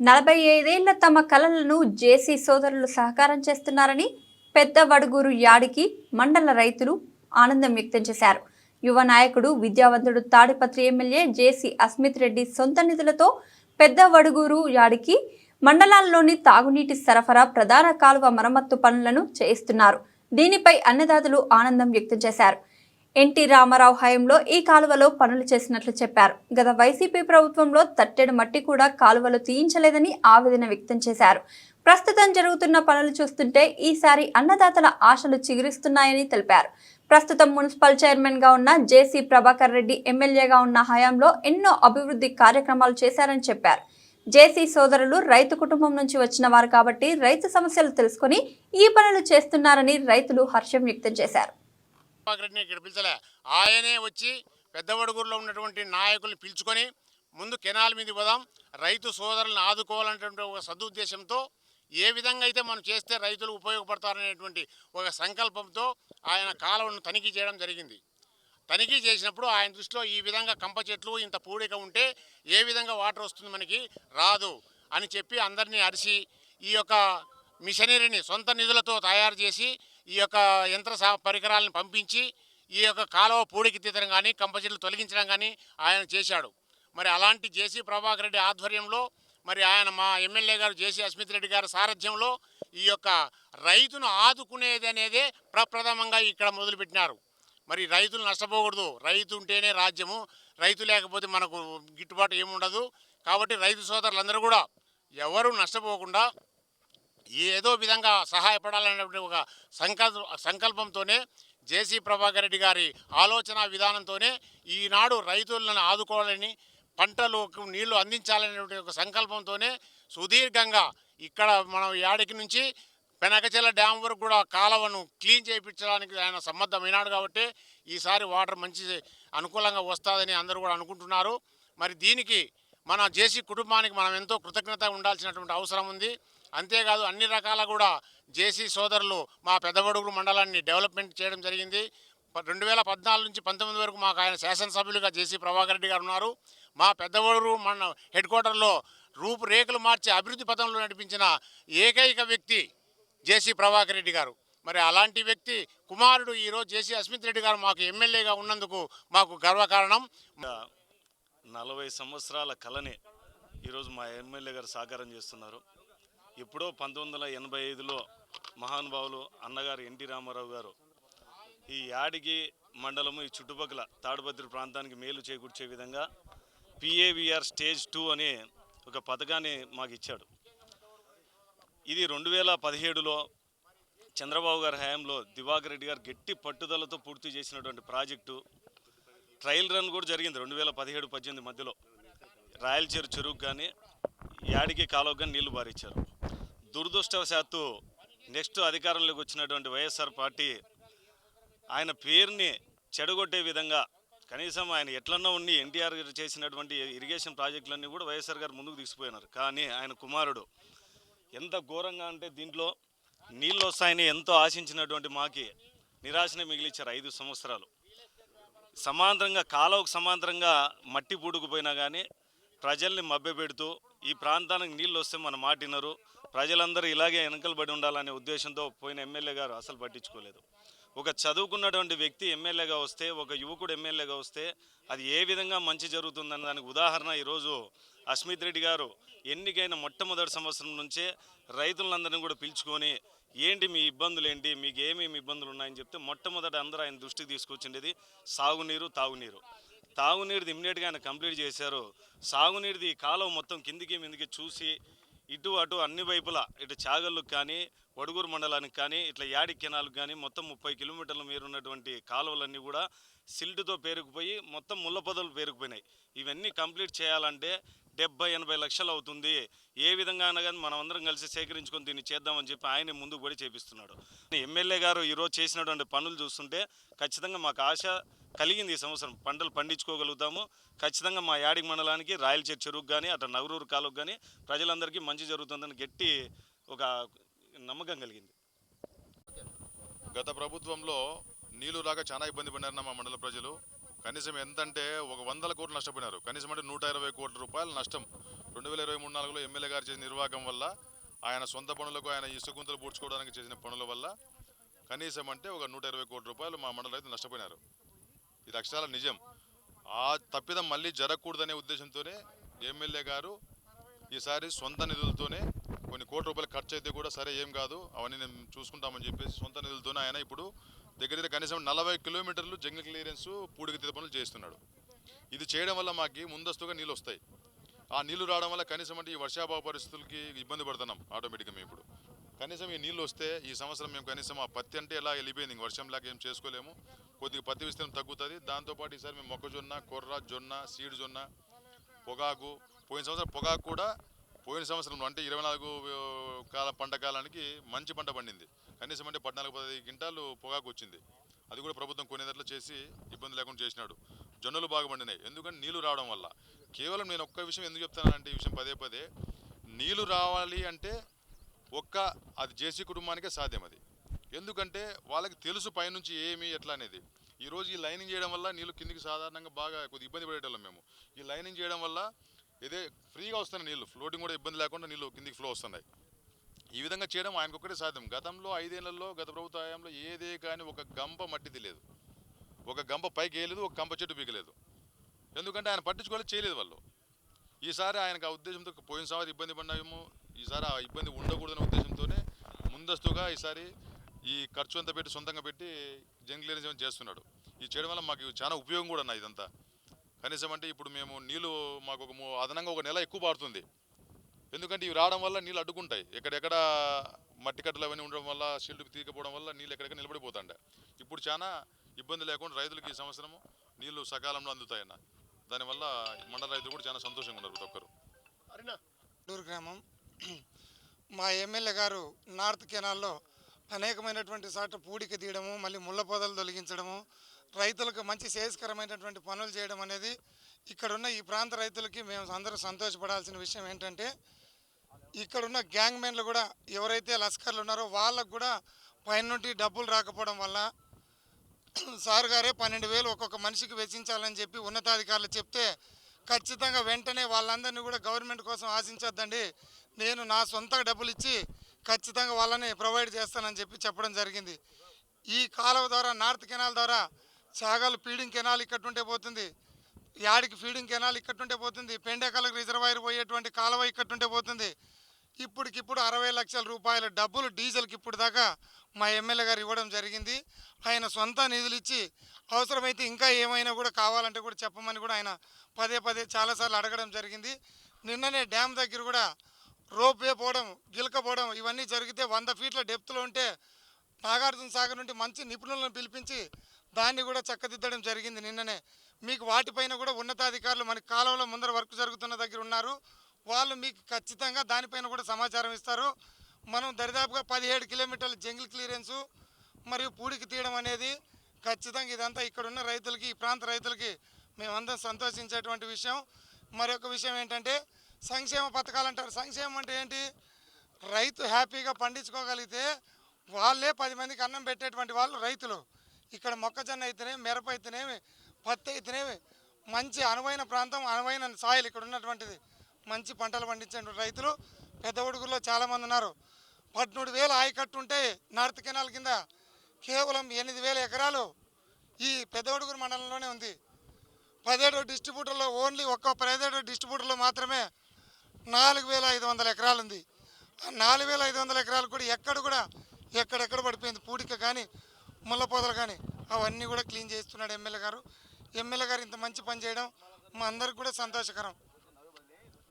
నలభై ఐదేళ్ళ తమ కలలను జేసీ సోదరులు సహకారం చేస్తున్నారని పెద్ద వడుగూరు యాడికి మండల రైతులు ఆనందం వ్యక్తం చేశారు. యువ నాయకుడు విద్యావంతుడు తాడిపత్రి ఎమ్మెల్యే జేసీ అస్మిత్ రెడ్డి సొంత నిధులతో పెద్ద వడుగూరు యాడికి మండలాల్లోని తాగునీటి సరఫరా ప్రధాన కాలువ మరమ్మత్తు పనులను చేయిస్తున్నారు. దీనిపై అన్నదాతలు ఆనందం వ్యక్తం చేశారు. ఎన్టీ రామారావు హయాంలో ఈ కాలువలో పనులు చేసినట్లు చెప్పారు. గత వైసీపీ ప్రభుత్వంలో తట్టెడు మట్టి కూడా కాలువలు తీయించలేదని ఆవేదన వ్యక్తం చేశారు. ప్రస్తుతం జరుగుతున్న పనులు చూస్తుంటే ఈసారి అన్నదాతల ఆశలు చిగురిస్తున్నాయని తెలిపారు. ప్రస్తుతం మున్సిపల్ చైర్మన్గా ఉన్న జేసీ ప్రభాకర్ రెడ్డి ఎమ్మెల్యేగా ఉన్న హయాంలో ఎన్నో అభివృద్ధి కార్యక్రమాలు చేశారని చెప్పారు. జేసీ సోదరులు రైతు కుటుంబం నుంచి వచ్చిన వారు కాబట్టి రైతు సమస్యలు తెలుసుకొని ఈ పనులు చేస్తున్నారని రైతులు హర్షం వ్యక్తం చేశారు. ప్రభాకర్ రెడ్డిని ఇక్కడ పిలిచలే. ఆయనే వచ్చి పెద్దవడుగురులో ఉన్నటువంటి నాయకుల్ని పిలుచుకొని ముందు కెనాల్ మీద పోదాం రైతు సోదరులను ఆదుకోవాలనేటువంటి ఒక సదుద్దేశంతో ఏ విధంగా అయితే మనం చేస్తే రైతులు ఉపయోగపడతారనేటువంటి ఒక సంకల్పంతో ఆయన కాలువను తనిఖీ చేయడం జరిగింది. తనిఖీ చేసినప్పుడు ఆయన దృష్టిలో ఈ విధంగా కంప చెట్లు ఇంత పూడిక ఉంటే ఏ విధంగా వాటర్ వస్తుంది మనకి? రాదు అని చెప్పి అందరినీ అరిసి ఈ యొక్క మిషనరీని సొంత నిధులతో తయారు చేసి ఈ యొక్క యంత్ర సా- పరికరాలను పంపించి ఈ యొక్క కాలువ పూడికి తీతడం కానీ కంపజీలు తొలగించడం కానీ ఆయన చేశాడు. మరి అలాంటి జేసీ ప్రభాకర్ రెడ్డి ఆధ్వర్యంలో మరి ఆయన మా ఎమ్మెల్యే గారు జేసీ అస్మిత్ రెడ్డి గారి సారథ్యంలో ఈ యొక్క రైతును ఆదుకునేది అనేదే ప్రప్రథమంగా ఇక్కడ మొదలుపెట్టినారు. మరి రైతులు నష్టపోకూడదు. రైతు ఉంటేనే రాజ్యము. రైతు లేకపోతే మనకు గిట్టుబాటు ఏముండదు. కాబట్టి రైతు సోదరులందరూ కూడా ఎవరు నష్టపోకుండా ఏదో విధంగా సహాయపడాలనేటువంటి ఒక సంకల్ప సంకల్పంతోనే జేసీ ప్రభాకర్ రెడ్డి గారి ఆలోచన విధానంతోనే ఈనాడు రైతులను ఆదుకోవాలని పంటలకు నీళ్ళు అందించాలనేటువంటి ఒక సంకల్పంతోనే సుదీర్ఘంగా ఇక్కడ మనం యాడికి నుంచి పెనకచెల డ్యామ్ వరకు కూడా కాలువను క్లీన్ చేయించడానికి ఆయన సమ్మద్ధమైనాడు కాబట్టి ఈసారి వాటర్ మంచి అనుకూలంగా వస్తుందని అందరూ కూడా అనుకుంటున్నారు. మరి దీనికి మన జేసీ కుటుంబానికి మనం ఎంతో కృతజ్ఞత ఉండాల్సినటువంటి అవసరం ఉంది. అంతేకాదు అన్ని రకాల కూడా జేసీ సోదరులు మా పెద్దబడుగు మండలాన్ని డెవలప్మెంట్ చేయడం జరిగింది. రెండు వేల పద్నాలుగు నుంచి పంతొమ్మిది వరకు మాకు ఆయన శాసనసభ్యులుగా జేసీ ప్రభాకర్ రెడ్డి గారు ఉన్నారు. మా పెద్దవడుగురు మన హెడ్ క్వార్టర్లో రూపురేఖలు మార్చి అభివృద్ధి పథంలో నడిపించిన ఏకైక వ్యక్తి జేసీ ప్రభాకర్ రెడ్డి గారు. మరి అలాంటి వ్యక్తి కుమారుడు ఈరోజు జేసీ అస్మిత్ రెడ్డి గారు మాకు ఎమ్మెల్యేగా ఉన్నందుకు మాకు గర్వకారణం. నలభై సంవత్సరాల కళని ఈరోజు మా ఎమ్మెల్యే గారు సాకారం చేస్తున్నారు. ఎప్పుడో పంతొమ్మిది వందల ఎనభై ఐదులో మహానుభావులు అన్నగారు ఎన్టీ రామారావు గారు ఈ యాడికి మండలము ఈ చుట్టుపక్కల తాడుపత్రి ప్రాంతానికి మేలు చేకూర్చే విధంగా పిఏవిఆర్ స్టేజ్ టూ అనే ఒక పథకాన్ని మాకు ఇచ్చాడు. ఇది రెండు వేల పదిహేడులో చంద్రబాబు గారి హయాంలో దివాకర్ రెడ్డి గారు గట్టి పట్టుదలతో పూర్తి చేసినటువంటి ప్రాజెక్టు. ట్రయల్ రన్ కూడా జరిగింది రెండు వేల పదిహేడు పద్దెనిమిది మధ్యలో. రాయలచేరు చెరువుకు కానీ యాడికి కాలువకు కానీ నీళ్ళు బారిచ్చారు దురదృష్టవశాత్తు నెక్స్ట్ అధికారంలోకి వచ్చినటువంటి వైఎస్ఆర్ పార్టీ ఆయన పేరుని చెడగొట్టే విధంగా కనీసం ఆయన ఎట్లన్నా ఉండి ఎన్టీఆర్ గారు చేసినటువంటి ఇరిగేషన్ ప్రాజెక్టులన్నీ కూడా వైఎస్ఆర్ గారు ముందుకు తీసుకుపోయినారు. కానీ ఆయన కుమారుడు ఎంత ఘోరంగా అంటే దీంట్లో నీళ్ళు వస్తాయని ఎంతో ఆశించినటువంటి మాకి నిరాశనే మిగిలిచ్చారు ఐదు సంవత్సరాలు. సమాంతరంగా కాలువకు సమాంతరంగా మట్టి పూడుకుపోయినా కానీ ప్రజల్ని మభ్యపెడుతూ ఈ ప్రాంతానికి నీళ్ళు వస్తే మన మాటినరు ప్రజలందరూ ఇలాగే వెనకలబడి ఉండాలనే ఉద్దేశంతో పోయిన ఎమ్మెల్యే గారు అసలు పట్టించుకోలేదు. ఒక చదువుకున్నటువంటి వ్యక్తి ఎమ్మెల్యేగా వస్తే ఒక యువకుడు ఎమ్మెల్యేగా వస్తే అది ఏ విధంగా మంచి జరుగుతుందన్న దానికి ఉదాహరణ ఈరోజు అస్మిత్ రెడ్డి గారు ఎన్నికైన మొట్టమొదటి సంవత్సరం నుంచే రైతులందరినీ కూడా పిలుచుకొని ఏంటి మీ ఇబ్బందులు ఏంటి మీకు ఏమేమి ఇబ్బందులు ఉన్నాయని చెప్తే మొట్టమొదట అందరూ ఆయన దృష్టికి తీసుకొచ్చిండేది సాగునీరు తాగునీరు. తాగునీరుది ఇమ్మీడియట్గా ఆయన కంప్లీట్ చేశారు. సాగునీరుది కాలువ మొత్తం కిందికి మీదికి చూసి ఇటు అటు అన్ని వైపులా ఇటు చాగళ్ళకు కానీ వడుగూరు మండలానికి కానీ ఇట్లా యాడి కెనాలకు కానీ మొత్తం ముప్పై కిలోమీటర్ల మీరు ఉన్నటువంటి కాలువలన్నీ కూడా సిల్ట్తో పేరుకుపోయి మొత్తం ముళ్ళ పొదలు పేరుకుపోయినాయి. ఇవన్నీ కంప్లీట్ చేయాలంటే డెబ్బై ఎనభై లక్షలు అవుతుంది. ఏ విధంగా అయినా కానీ మనం అందరం కలిసి సేకరించుకొని దీన్ని చేద్దామని చెప్పి ఆయన ముందు పడి చేపిస్తున్నాడు. ఎమ్మెల్యే గారు ఈరోజు చేసినటువంటి పనులు చూస్తుంటే ఖచ్చితంగా మాకు ఆశ కలిగింది ఈ సంవత్సరం. పంటలు పండించుకోగలుగుతాము. ఖచ్చితంగా మా యాడికి మండలానికి రాయలచేరు చెరువుకు కానీ అటు నగరూరు కాలుకు కానీ ప్రజలందరికీ మంచి జరుగుతుందని గట్టి ఒక నమ్మకం కలిగింది. గత ప్రభుత్వంలో నీళ్ళు రాక చాలా ఇబ్బంది పడినారన్న మా మండల ప్రజలు. కనీసం ఎంతంటే ఒక వందల కోట్లు నష్టపోయినారు. కనీసం అంటే నూట ఇరవై కోట్ల రూపాయలు నష్టం. రెండు వేల ఇరవై మూడు నాలుగులో ఎమ్మెల్యే గారు చేసిన నిర్వాహకం వల్ల ఆయన సొంత పనులకు ఆయన ఇసుకుంతలు పూడ్చుకోవడానికి చేసిన పనుల వల్ల కనీసం అంటే ఒక నూట ఇరవై కోట్ల రూపాయలు మా మండల రైతులు నష్టపోయినారు. ఇది అక్షరాల నిజం. ఆ తప్పిదం మళ్ళీ జరగకూడదనే ఉద్దేశంతోనే ఎమ్మెల్యే గారు ఈసారి సొంత నిధులతోనే కొన్ని కోట్ల రూపాయలు ఖర్చు అయితే కూడా సరే ఏం కాదు అవన్నీ నేను చూసుకుంటామని చెప్పేసి సొంత నిధులతోనే ఆయన ఇప్పుడు దగ్గర దగ్గర కనీసం నలభై కిలోమీటర్లు జంగిల్ క్లియరెన్స్ పూడికి పనులు చేస్తున్నాడు. ఇది చేయడం వల్ల మాకు ముందస్తుగా నీళ్ళు వస్తాయి. ఆ నీళ్ళు రావడం వల్ల కనీసం అంటే ఈ వర్షాభావ పరిస్థితులకి ఇబ్బంది పడుతున్నాం ఆటోమేటిక్గా మేము ఇప్పుడు. కనీసం ఈ నీళ్ళు వస్తే ఈ సంవత్సరం మేము కనీసం ఆ పత్తి అంటే ఎలా వెళ్ళిపోయింది ఇంక వర్షం లాగా ఏం చేసుకోలేము. కొద్దిగా పత్తి విస్తీర్ణం తగ్గుతుంది. దాంతోపాటు ఈసారి మేము మొక్కజొన్న కొర్ర జొన్న సీడ్ జొన్న పొగాకు పోయిన సంవత్సరం పొగాకు కూడా పోయిన సంవత్సరం అంటే ఇరవై నాలుగు కాల పంట కాలానికి మంచి పంట పండింది. కనీసం అంటే పద్నాలుగు పదిహేను క్వింటాలు పొగాకు వచ్చింది. అది కూడా ప్రభుత్వం కొనేదట్లు చేసి ఇబ్బంది లేకుండా చేసినాడు. జొన్నలు బాగా పండినాయి. ఎందుకంటే నీళ్ళు రావడం వల్ల. కేవలం నేను ఒక్క విషయం ఎందుకు చెప్తానంటే ఈ విషయం పదే పదే. నీళ్ళు రావాలి అంటే ఒక్క అది జేసీ కుటుంబానికే సాధ్యం అది. ఎందుకంటే వాళ్ళకి తెలుసు పైనుంచి ఏమి ఎట్లా అనేది. ఈరోజు ఈ లైనింగ్ చేయడం వల్ల నీళ్ళు కిందికి సాధారణంగా బాగా కొద్దిగా ఇబ్బంది పడేటోళ్ళం మేము. ఈ లైనింగ్ చేయడం వల్ల ఇదే ఫ్రీగా వస్తున్నాయి నీళ్ళు ఫ్లోటింగ్ కూడా ఇబ్బంది లేకుండా నీళ్ళు కిందికి ఫ్లో వస్తున్నాయి. ఈ విధంగా చేయడం ఆయనకు ఒక్కటే సాధ్యం. గతంలో ఐదేళ్ళలో గత ప్రభుత్వ హయాంలో ఏదే కానీ ఒక గంప మట్టిది లేదు. ఒక గంప పైకి వేయలేదు ఒక గంప చెట్టు పీకలేదు. ఎందుకంటే ఆయన పట్టించుకోలేదు చేయలేదు వాళ్ళు. ఈసారి ఆయనకు ఆ ఉద్దేశంతో పోయిన సంవత్సరం ఇబ్బంది పడినాము ఈసారి ఆ ఇబ్బంది ఉండకూడదనే ఉద్దేశంతోనే ముందస్తుగా ఈసారి ఈ ఖర్చు అంతా పెట్టి సొంతంగా పెట్టి జంగ్లీనిజం చేస్తున్నాడు. ఇది చేయడం వల్ల మాకు చాలా ఉపయోగం కూడా అన్న ఇదంతా. కనీసం అంటే ఇప్పుడు మేము నీళ్ళు మాకు ఒక అదనంగా ఒక నెల ఎక్కువ పారుతుంది. ఎందుకంటే ఇవి రావడం వల్ల నీళ్ళు అడ్డుకుంటాయి. ఎక్కడెక్కడ మట్టి కట్టలు అవన్నీ ఉండడం వల్ల షీల్డ్ తీయకపోవడం వల్ల నీళ్ళు ఎక్కడెక్కడ నిలబడిపోతాండ. ఇప్పుడు చాలా ఇబ్బంది లేకుండా రైతులకు ఈ సంవత్సరము నీళ్ళు సకాలంలో అందుతాయన్న. దానివల్ల మండల రైతులు కూడా చాలా సంతోషంగా ఉన్నారు ప్రతి ఒక్కరు. గ్రామం. మా ఎమ్మెల్యే గారు నార్త్ కెనాల్లో అనేకమైనటువంటి సాట పూడిక తీయడము మళ్ళీ ముళ్ళ పొదలు తొలగించడము రైతులకు మంచి శ్రేయస్కరమైనటువంటి పనులు చేయడం అనేది ఇక్కడున్న ఈ ప్రాంత రైతులకి మేము అందరూ సంతోషపడాల్సిన విషయం ఏంటంటే ఇక్కడున్న గ్యాంగ్ మెన్లు కూడా ఎవరైతే లస్కర్లు ఉన్నారో వాళ్ళకు కూడా పైన నుండి డబ్బులు రాకపోవడం వల్ల సార్ గారే పన్నెండు వేలు ఒక్కొక్క మనిషికి వెచ్చించాలని చెప్పి ఉన్నతాధికారులు చెప్తే ఖచ్చితంగా వెంటనే వాళ్ళందరినీ కూడా గవర్నమెంట్ కోసం ఆశించొద్దండి. నేను నా సొంత డబ్బులు ఇచ్చి ఖచ్చితంగా వాళ్ళని ప్రొవైడ్ చేస్తానని చెప్పి చెప్పడం జరిగింది. ఈ కాలువ ద్వారా నార్త్ కెనాల్ ద్వారా సాగలు ఫీడింగ్ కెనాల్ ఇక్కడుంటే పోతుంది. యాడికి ఫీడింగ్ కెనాల్ ఇక్కడుంటే పోతుంది. పెండేకాలకు రిజర్వాయర్ పోయేటువంటి కాలువ ఇక్కడుంటే పోతుంది. ఇప్పటికిప్పుడు అరవై లక్షల రూపాయల డబ్బులు డీజిల్కి ఇప్పుడు దాకా మా ఎమ్మెల్యే గారు ఇవ్వడం జరిగింది. ఆయన సొంత నిధులు ఇచ్చి అవసరమైతే ఇంకా ఏమైనా కూడా కావాలంటే కూడా చెప్పమని కూడా ఆయన పదే పదే చాలాసార్లు అడగడం జరిగింది. నిన్ననే డ్యామ్ దగ్గర కూడా రోప్ వే పోవడం గిలకపోవడం ఇవన్నీ జరిగితే వంద ఫీట్ల డెప్త్లో ఉంటే నాగార్జున సాగర్ నుండి మంచి నిపుణులను పిలిపించి దాన్ని కూడా చక్కదిద్దడం జరిగింది నిన్ననే. మీకు వాటిపైన కూడా ఉన్నతాధికారులు మన కాలంలో ముందర వర్క్ జరుగుతున్న దగ్గర ఉన్నారు. వాళ్ళు మీకు ఖచ్చితంగా దానిపైన కూడా సమాచారం ఇస్తారు. మనం దరిదాపుగా పదిహేడు కిలోమీటర్ల జంగిల్ క్లియరెన్సు మరియు పూడికి తీయడం అనేది ఖచ్చితంగా ఇదంతా ఇక్కడ ఉన్న రైతులకి ఈ ప్రాంత రైతులకి మేమందరం సంతోషించేటువంటి విషయం. మరొక విషయం ఏంటంటే సంక్షేమ పథకాలు అంటారు. సంక్షేమం అంటే ఏంటి? రైతు హ్యాపీగా పండించుకోగలిగితే వాళ్ళే పది మందికి అన్నం పెట్టేటువంటి వాళ్ళు రైతులు. ఇక్కడ మొక్కజొన్న అయితేనేమి మిరప అయితేనేమి పత్తి అయితేనేమి మంచి అనువైన ప్రాంతం అనువైన సాయిల్ ఇక్కడ ఉన్నటువంటిది. మంచి పంటలు పండించే రైతులు. పెద్ద ఉడుగుల్లో చాలామంది ఉన్నారు. పద్మూడు వేలు ఆయకట్టు ఉంటే నార్త్ కెనాల్ కింద కేవలం ఎనిమిది వేల ఎకరాలు ఈ పెద్దవడుగురు మండలంలోనే ఉంది. పదిహేడు డిస్ట్రిబ్యూటర్లో ఓన్లీ ఒక్క పదిహేడు డిస్ట్రిబ్యూటర్లో మాత్రమే నాలుగు వేల ఐదు వందల ఎకరాలు ఉంది ఆ నాలుగు వేల ఐదు వందల ఎకరాలు కూడా ఎక్కడ కూడా ఎక్కడెక్కడ పడిపోయింది పూడిక కానీ ముళ్ళపోదలు కానీ అవన్నీ కూడా క్లీన్ చేస్తున్నాడు ఎమ్మెల్యే గారు. ఎమ్మెల్యే గారు ఇంత మంచి పని చేయడం మా అందరికి కూడా సంతోషకరం.